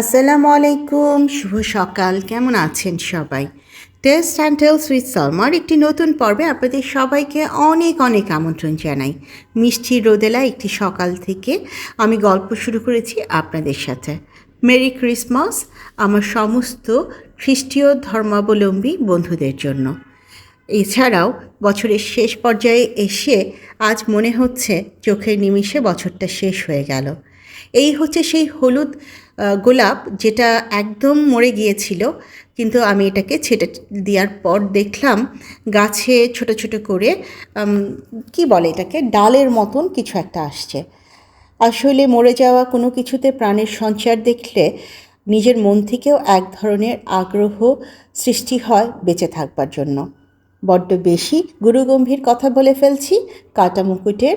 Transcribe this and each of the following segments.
আসসালামু আলাইকুম, শুভ সকাল। কেমন আছেন সবাই? টেস্ট অ্যান্ড টেলস উইথ সলমার একটি নতুন পর্বে আপনাদের সবাইকে অনেক অনেক আমন্ত্রণ জানাই। মিষ্টি রোদেলা একটি সকাল থেকে আমি গল্প শুরু করেছি আপনাদের সাথে। মেরি ক্রিসমাস আমার সমস্ত খ্রিস্টীয় ধর্মাবলম্বী বন্ধুদের জন্য। এছাড়াও বছরের শেষ পর্যায়ে এসে আজ মনে হচ্ছে চোখের নিমিষে বছরটা শেষ হয়ে গেল। এই হচ্ছে সেই হলুদ গোলাপ যেটা একদম মরে গিয়েছিল, কিন্তু আমি এটাকে ছেটে দেওয়ার পর দেখলাম গাছে ছোট ছোট করে কি বলে এটাকে, ডালের মতন কিছু একটা আসছে। আসলে মরে যাওয়া কোনো কিছুতে প্রাণের সঞ্চার দেখলে নিজের মন থেকেও এক ধরনের আগ্রহ সৃষ্টি হয় বেঁচে থাকবার জন্য। বড্ড বেশি গুরুগম্ভীর কথা বলে ফেলছি, কাটা মুকুটের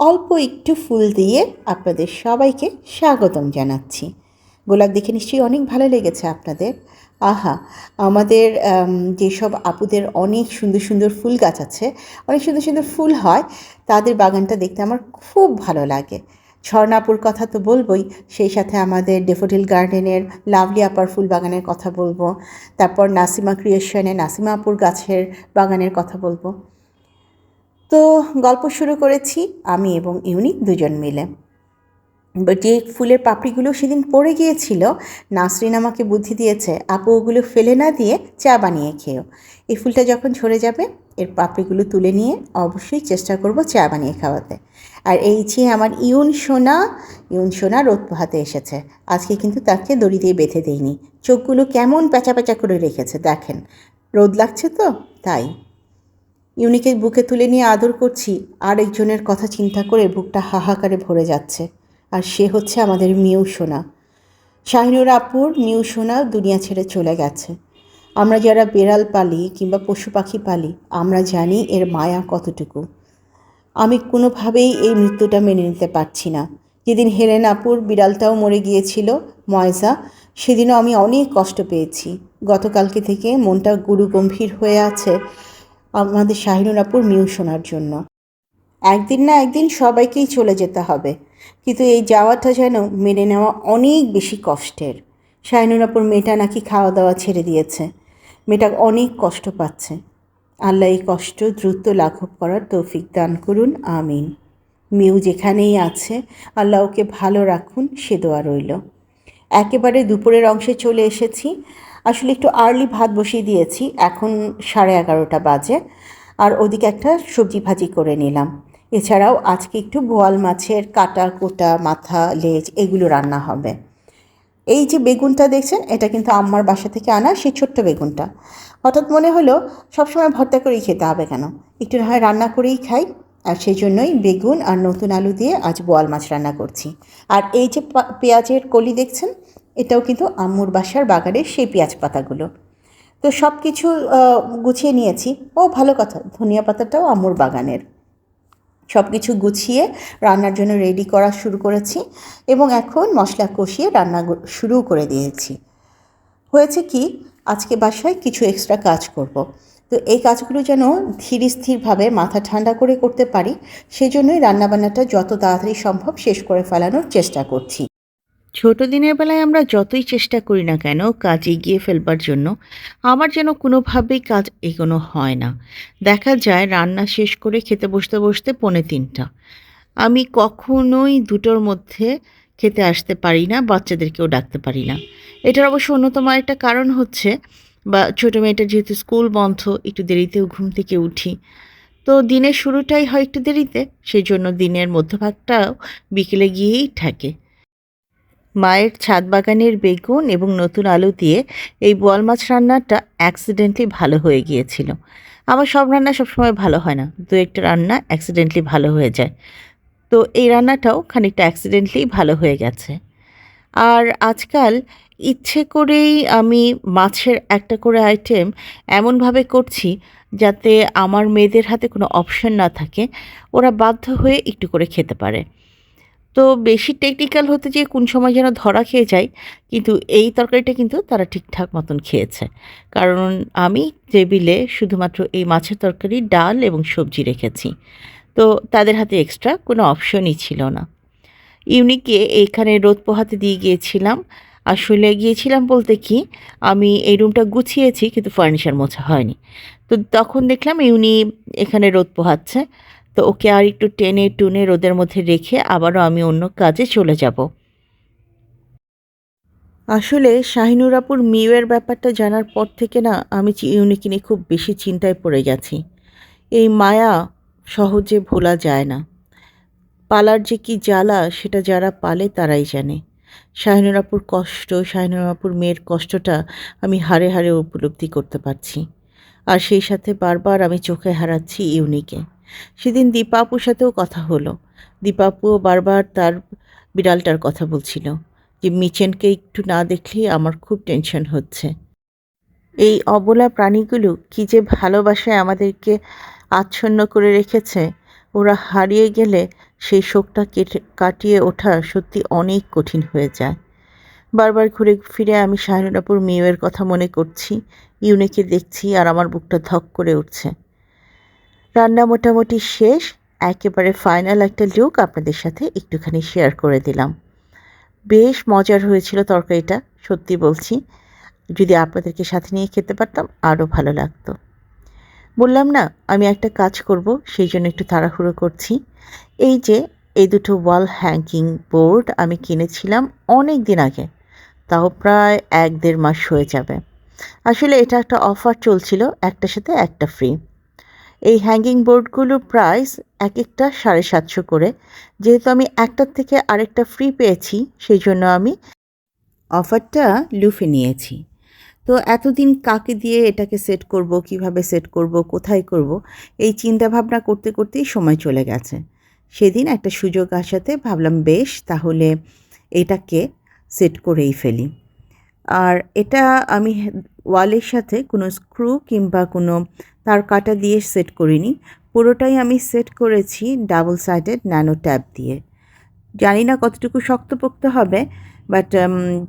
অল্প একটু ফুল দিয়ে আপনাদের সবাইকে স্বাগতম জানাচ্ছি। গোলাপ দেখে নিশ্চয়ই অনেক ভালো লেগেছে আপনাদের। আহা আমাদের আম, যেসব আপুদের অনেক সুন্দর সুন্দর ফুল গাছ আছে অনেক সুন্দর সুন্দর ফুল হয় তাদের বাগানটা দেখতে আমার খুব ভালো লাগে। ঝর্ণাপুর কথা তো বলবই সেই সাথে আমাদের ডেফোডিল গার্ডেনের লাভলি আপার ফুল বাগানের কথা বলব তারপর নাসিমা ক্রিয়েশনে নাসিমা আপুর গাছের বাগানের কথা বলব। তো গল্প শুরু করেছি আমি এবং ইউনিক দুজন মিলে। যে ফুলের পাপড়িগুলো সেদিন পড়ে গিয়েছিল, নাসরিন আমাকে বুদ্ধি দিয়েছে, আপু, ওগুলো ফেলে না দিয়ে চা বানিয়ে খেও এই ফুলটা যখন ঝরে যাবে, এর পাপড়িগুলো তুলে নিয়ে অবশ্যই চেষ্টা করব চা বানিয়ে খাওয়াতে। আর এই যে আমার ইউন সোনা ইউন সোনা রোদ পোহাতে এসেছে। আজকে কিন্তু তাকে দড়ি দিয়ে বেঁধে দেয়নি চোখগুলো কেমন প্যাঁচা প্যাঁচা করে রেখেছে, দেখেন। রোদ লাগছে তো, তাই। ইউনিকে বুকে তুলে নিয়ে আদর করছি, আর একজনের কথা চিন্তা করে বুকটা হাহাকারে ভরে যাচ্ছে, আর সে হচ্ছে আমাদের মিউ সোনা। শাহিনুর আপুর মিউ সোনা দুনিয়া ছেড়ে চলে গেছে। আমরা যারা বেড়াল পালি কিংবা পশু পাখি পালি, আমরা জানি এর মায়া কতটুকু। আমি কোনোভাবেই এই মৃত্যুটা মেনে নিতে পারছি না। যেদিন হেলেন আপুর বিড়ালটাও মরে গিয়েছিল, ময়জা, সেদিনও আমি অনেক কষ্ট পেয়েছি। গতকালকে থেকে মনটা গুরু গম্ভীর হয়ে আছে আমাদের শাহিনুর আপুর মিউ শোনার জন্য। একদিন না একদিন সবাইকেই চলে যেতে হবে। কিন্তু এই যাওয়াটা যেন মেনে নেওয়া অনেক বেশি কষ্টের। শাহিনুর আপুর মেয়েটা নাকি খাওয়া দাওয়া ছেড়ে দিয়েছে। মেয়েটা অনেক কষ্ট পাচ্ছে। আল্লাহ এই কষ্ট দ্রুত লাঘব করার তৌফিক দান করুন, আমিন। মিউ যেখানেই আছে, আল্লাহ ওকে ভালো রাখুন, সে দোয়া রইল। একেবারে দুপুরের অংশে চলে এসেছি। আসলে একটু আর্লি ভাত বসিয়ে দিয়েছি, এখন সাড়ে এগারোটা বাজে। আর ওদিকে একটা সবজি ভাজি করে নিলাম। এছাড়াও আজকে একটু বোয়াল মাছের কাটা কোটা, মাথা, লেজ এগুলো রান্না হবে। এই যে বেগুনটা দেখছেন, এটা কিন্তু আম্মার বাসা থেকে আনা সেই ছোট্ট বেগুনটা। হঠাৎ মনে হলো, সবসময় ভর্তা করেই খেতে হবে কেন? একটু না হয় রান্না করেই খাই। আর সেই জন্যই বেগুন আর নতুন আলু দিয়ে আজ বোয়াল মাছ রান্না করছি। আর এই যে পেঁয়াজের কলি দেখছেন এটাও কিন্তু আম্মুর বাসার বাগানের সেই পেঁয়াজ পাতাগুলো। তো সব কিছু গুছিয়ে নিয়েছি। ও, ভালো কথা, ধনিয়া পাতাটাও আম্মুর বাগানের। সব কিছু গুছিয়ে রান্নার জন্য রেডি করা শুরু করেছি এবং এখন মশলা কষিয়ে রান্না শুরু করে দিয়েছি। হয়েছে কি, আজকে বাসায় কিছু এক্সট্রা কাজ করব। তো এই কাজগুলো যেন ধীর স্থিরভাবে মাথা ঠান্ডা করে করতে পারি, সেজন্যই রান্নাবান্নাটা যত তাড়াতাড়ি সম্ভব শেষ করে ফেলানোর চেষ্টা করছি। ছোট দিনের বেলায় আমরা যতই চেষ্টা করি না কেন কাজ এগিয়ে ফেলবার জন্য, আমার যেন কোনোভাবেই কাজ এগোনো হয় না। দেখা যায় রান্না শেষ করে খেতে বসতে বসতে পৌনে তিনটা। আমি কখনোই দুটোর মধ্যে খেতে আসতে পারি না, বাচ্চাদেরকেও ডাকতে পারি না। এটার অবশ্য অন্যতম একটা কারণ হচ্ছে, বা ছোটো মেয়েটার যেহেতু স্কুল বন্ধ, একটু দেরিতেও ঘুম থেকে উঠি। তো দিনের শুরুটাই হয় একটু দেরিতে সেই জন্য দিনের মধ্যভাগটাও বিকেলে গিয়েই থাকে। মায়ের ছাদ বাগানের বেগুন এবং নতুন আলু দিয়ে এই বোয়াল মাছ রান্নাটা অ্যাক্সিডেন্টলি ভালো হয়ে গিয়েছিল। আমার সব রান্না সবসময় ভালো হয় না। দু একটা রান্না অ্যাক্সিডেন্টলি ভালো হয়ে যায়। তো এই রান্নাটাও খানিকটা অ্যাক্সিডেন্টলি ভালো হয়ে গেছে। আর আজকাল ইচ্ছে করেই আমি মাছের একটা করে আইটেম এমনভাবে করছি যাতে আমার মেয়েদের হাতে কোনো অপশন না থাকে। ওরা বাধ্য হয়ে একটু করে খেতে পারে। তো বেশি টেকনিক্যাল হতে যেয়ে কোন সময় যেন ধরা খেয়ে যায়, কিন্তু এই তরকারিটা কিন্তু তারা ঠিকঠাক মতন খেয়েছে। কারণ আমি টেবিলে শুধুমাত্র এই মাছের তরকারি, ডাল এবং সবজি রেখেছি। তো তাদের হাতে এক্সট্রা কোনো অপশনই ছিল না। ইউনিকে এইখানে রোদ পোহাতে দিয়ে গিয়েছিলাম। আসলে গিয়েছিলাম বলতে কি, আমি এই রুমটা গুছিয়েছি, কিন্তু ফার্নিচার মোছা হয়নি। তো তখন দেখলাম ইউনি এখানে রোদ পোহাচ্ছে। তো ওকে আর একটু টেনে টুনে রোদের মধ্যে রেখে আবারও আমি অন্য কাজে চলে যাব। আসলে শাহিনুরাপুর মিউয়ের ব্যাপারটা জানার পর থেকে না আমি ইউনিকে নিয়ে খুব বেশি চিন্তায় পড়ে গেছি। এই মায়া সহজে ভোলা যায় না। পালার যে কি জ্বালা সেটা যারা পালে তারাই জানে। শাহিনুরাপুর কষ্ট শাহিনুরাপুর মেয়ের কষ্টটা আমি হারে হারে উপলব্ধি করতে পারছি। আর সেই সাথে বারবার আমি চোখে হারাচ্ছি ইউনিকে। সেদিন দীপাপুর সাথেও কথা হলো। দীপাপুও বারবার তার বিড়ালটার কথা বলছিল যে, মিচেনকে একটু না দেখলেই আমার খুব টেনশন হচ্ছে। এই অবলা প্রাণীগুলো কি যে ভালোবাসায় আমাদেরকে আচ্ছন্ন করে রেখেছে। ওরা হারিয়ে গেলে সেই শোকটা কেটে, কাটিয়ে ওঠা সত্যি অনেক কঠিন হয়ে যায়। বারবার ঘুরে ফিরে আমি শাহিনুরাপুর মেয়ের কথা মনে করছি। ইউনিকে দেখছি আর আমার বুকটা ধক করে উঠছে। রান্না মোটামুটি শেষ, একেবারে ফাইনাল একটা লুক আপনাদের সাথে একটুখানি শেয়ার করে দিলাম। বেশ মজার হয়েছিল তরকারিটা, সত্যি বলছি। যদি আপনাদেরকে সাথে নিয়ে খেতে পারতাম, আরও ভালো লাগতো। বললাম, না, আমি একটা কাজ করব, সেই জন্য একটু তাড়াহুড়ো করছি। এই যে, এই দুটো ওয়াল হ্যাঙ্কিং বোর্ড আমি কিনেছিলাম অনেক দিন আগে, তাও প্রায় এক দেড় মাস হয়ে যাবে। আসলে এটা একটা অফার চলছিল, একটার সাথে একটা ফ্রি এই হ্যাঙ্গিং বোর্ডগুলো প্রাইস এক একটা সাড়ে সাতশো করে। যেহেতু আমি একটার থেকে আরেকটা ফ্রি পেয়েছি সেই জন্য আমি অফারটা লুফে নিয়েছি। তো এতদিন কাকে দিয়ে এটাকে সেট করব, কীভাবে সেট করব, কোথায় করব, এই চিন্তা ভাবনা করতে করতেই সময় চলে গেছে। সেদিন একটা সুযোগ আসাতে ভাবলাম, বেশ, তাহলে এটাকে সেট করেই ফেলি। আর এটা আমি ওয়ালের সাথে কোনো স্ক্রু কিংবা কোনো তার কাটা দিয়ে সেট করিনি। পুরোটাই আমি সেট করেছি ডাবল সাইডেড ন্যানো ট্যাব দিয়ে। জানি না কতটুকু শক্তপোক্ত হবে, বাট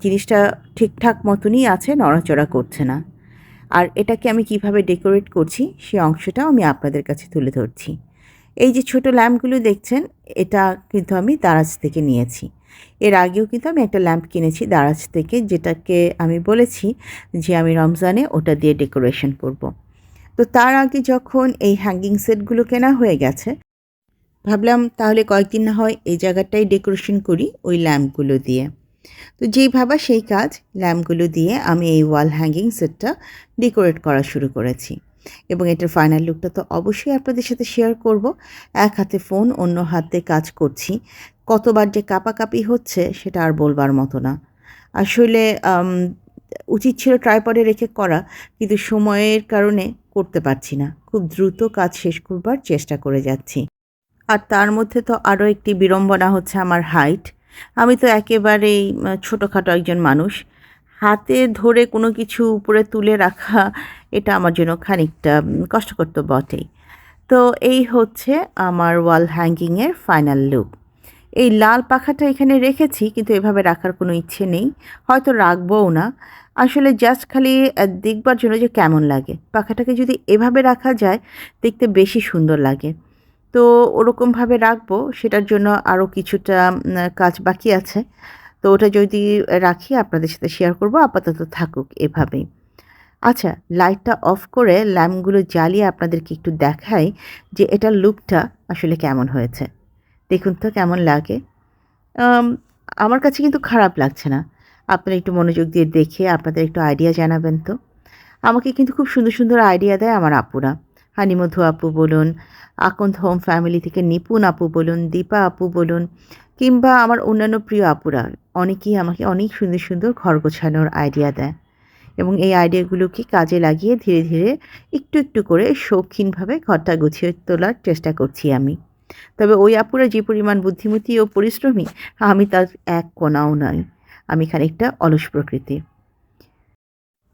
জিনিসটা ঠিকঠাক মতনই আছে, নড়াচড়া করছে না। আর এটাকে আমি কীভাবে ডেকোরেট করছি, সে অংশটাও আমি আপনাদের কাছে তুলে ধরছি। এই যে ছোট ল্যাম্পগুলো দেখছেন, এটা কিন্তু আমি দারাজ থেকে নিয়েছি। এর আগেও কিন্তু আমি একটা ল্যাম্প কিনেছি দারাজ থেকে, যেটাকে আমি বলেছি যে আমি রমজানে ওটা দিয়ে ডেকোরেশন করব। তো তার আগে যখন এই হ্যাঙ্গিং সেটগুলো কেনা হয়ে গেছে, ভাবলাম তাহলে কয়েকদিন না হয় এই জায়গাটাই ডেকোরেশন করি ওই ল্যাম্পগুলো দিয়ে। তো যেই ভাবা সেই কাজ ল্যাম্পগুলো দিয়ে আমি এই ওয়াল হ্যাঙ্গিং সেটটা ডেকোরেট করা শুরু করেছি। এবং এটার ফাইনাল লুকটা তো অবশ্যই আপনাদের সাথে শেয়ার করব। এক হাতে ফোন অন্য হাতে কাজ করছি। কতবার যে কাপাকাপি হচ্ছে সেটা আর বলবার মতো না। আসলে উচিত ছিল ট্রাইপডে রেখে করা, কিন্তু সময়ের কারণে করতে পারছি না। খুব দ্রুত কাজ শেষ করবার চেষ্টা করে যাচ্ছি। আর তার মধ্যে তো আরও একটি বিড়ম্বনা হচ্ছে আমার হাইট আমি তো একেবারেই ছোটোখাটো একজন মানুষ। হাতে ধরে কোনো কিছু উপরে তুলে রাখা, এটা আমার জন্য খানিকটা কষ্টকর তো বটেই। তো এই হচ্ছে আমার ওয়াল হ্যাঙ্গিংয়ের ফাইনাল লুক এই লাল পাখাটা এখানে রেখেছি, কিন্তু এভাবে রাখার কোনো ইচ্ছে নেই। হয়তো রাখবও না। আসলে জাস্ট খালি দেখবার জন্য যে কেমন লাগে। পাখাটাকে যদি এভাবে রাখা যায়, দেখতে বেশি সুন্দর লাগে। তো ওরকমভাবে রাখব, সেটার জন্য আরও কিছুটা কাজ বাকি আছে। তো ওটা যদি রাখি, আপনাদের সাথে শেয়ার করব, আপাতত থাকুক এভাবেই। আচ্ছা লাইটটা অফ করে ল্যাম্পগুলো জ্বালিয়ে আপনাদেরকে একটু দেখাই যে এটার লুকটা আসলে কেমন হয়েছে। দেখুন তো কেমন লাগে। আমার কাছে কিন্তু খারাপ লাগছে না। আপনারা একটু মনোযোগ দিয়ে দেখে আপনাদের একটু আইডিয়া জানাবেন তো। আমাকে কিন্তু খুব সুন্দর সুন্দর আইডিয়া দেয় আমার আপুরা। হানিমধু আপু বলুন, আকন্দ হোম ফ্যামিলি থেকে নিপুণ আপু বলুন, দীপা আপু বলুন, কিংবা আমার অন্যান্য প্রিয় আপুরা, অনেকেই আমাকে অনেক সুন্দর সুন্দর ঘর গোছানোর আইডিয়া দেয়। এবং এই আইডিয়াগুলোকে কাজে লাগিয়ে ধীরে ধীরে একটু একটু করে শৌখিনভাবে ঘরটা গুছিয়ে তোলার চেষ্টা করছি আমি। তবে ওই আপুরা যে পরিমাণ বুদ্ধিমতী ও পরিশ্রমী, আমি তার এক কোনাও নয় আমি খানিকটা অলস প্রকৃতি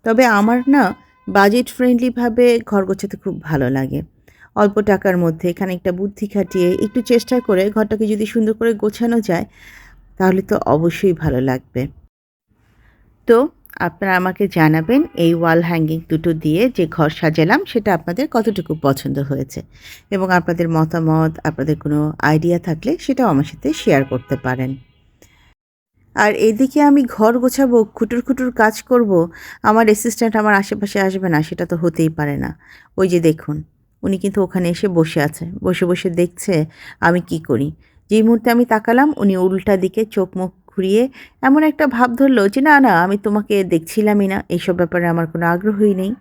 তবে আমার না বাজেট ফ্রেন্ডলিভাবে ঘর গোছাতে খুব ভালো লাগে। অল্প টাকার মধ্যে খানিকটা বুদ্ধি খাটিয়ে একটু চেষ্টা করে ঘরটাকে যদি সুন্দর করে গোছানো যায়, তাহলে তো অবশ্যই ভালো লাগবে। তো আপনারা আমাকে জানাবেন এই ওয়াল হ্যাঙ্গিং দুটো দিয়ে যে ঘর সাজালাম, সেটা আপনাদের কতটুকু পছন্দ হয়েছে। এবং আপনাদের মতামত, আপনাদের কোনো আইডিয়া থাকলে সেটাও আমার সাথে শেয়ার করতে পারেন। আর এদিকে আমি ঘর গোছাবো, খুটুর খুটুর কাজ করব, আমার অ্যাসিস্ট্যান্ট আমার আশেপাশে আসবে না, সেটা তো হতেই পারে না। ওই যে দেখুন, উনি কিন্তু ওখানে এসে বসে আছে, বসে বসে দেখছে আমি কি করি। যেই মুহূর্তে আমি তাকালাম, উনি উল্টা দিকে চোখ মুখ ঘুরিয়ে এমন একটা ভাব ধরলো যে, না না, আমি তোমাকে দেখছিলামই না, এইসব ব্যাপারে আমার কোনো আগ্রহই নেই।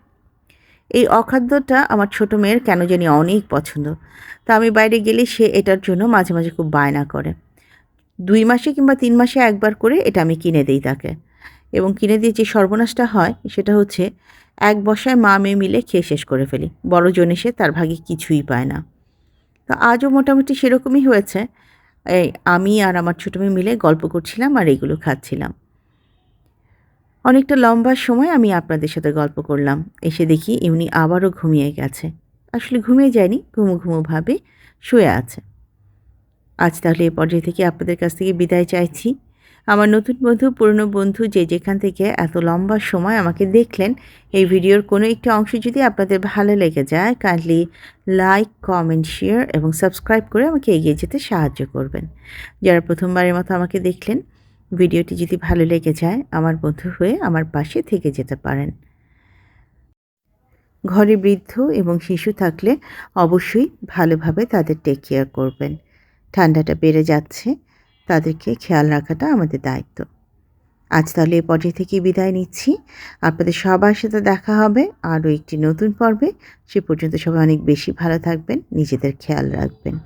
এই অখাদ্যটা আমার ছোট মেয়ের কেন জানি অনেক পছন্দ। তা আমি বাইরে গেলে সে এটার জন্য মাঝে মাঝে খুব বায়না করে। দুই মাসে কিংবা তিন মাসে একবার করে এটা আমি কিনে দিই তাকে। এবং কিনে দিয়ে যে সর্বনাশটা হয় সেটা হচ্ছে এক বসায় মা মেয়ে মিলে খেয়ে শেষ করে ফেলি। বড় জন এসে তার ভাগে কিছুই পায় না। তো আজও মোটামুটি সেরকমই হয়েছে। এই আমি আর আমার ছোটো মেয়ে মিলে গল্প করছিলাম আর এগুলো খাচ্ছিলাম। অনেকটা লম্বা সময় আমি আপনাদের সাথে গল্প করলাম। এসে দেখি ইউনি আবারও ঘুমিয়ে গেছে। আসলে ঘুমিয়ে যায়নি ঘুমু ঘুমুভাবে শুয়ে আছে। আজ তাহলে এ পর্যায়ে থেকে আপনাদের কাছ থেকে বিদায় চাইছি। আমার নতুন বন্ধু, পুরনো বন্ধু যে যেখান থেকে এত লম্বা সময় আমাকে দেখলেন, এই ভিডিওর কোনো একটি অংশ যদি আপনাদের ভালো লেগে যায় কাইন্ডলি লাইক কমেন্ট শেয়ার এবং সাবস্ক্রাইব করে আমাকে এগিয়ে যেতে সাহায্য করবেন। যারা প্রথমবারের মতো আমাকে দেখলেন, ভিডিওটি যদি ভালো লেগে যায়, আমার বন্ধু হয়ে আমার পাশে থেকে যেতে পারেন। ঘরে বৃদ্ধ এবং শিশু থাকলে অবশ্যই ভালোভাবে তাদের টেক কেয়ার করবেন। ঠান্ডাটা বেড়ে যাচ্ছে, তাদেরকে খেয়াল রাখাটা আমাদের দায়িত্ব। আজ তাহলে এ পর্যায়ে থেকে বিদায় নিচ্ছি। আপনাদের সবার সাথে দেখা হবে আরও একটি নতুন পর্বে। সে পর্যন্ত সবাই অনেক বেশি ভালো থাকবেন, নিজেদের খেয়াল রাখবেন।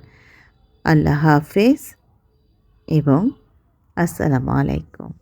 আল্লাহ হাফেজ এবং আসসালামু আলাইকুম।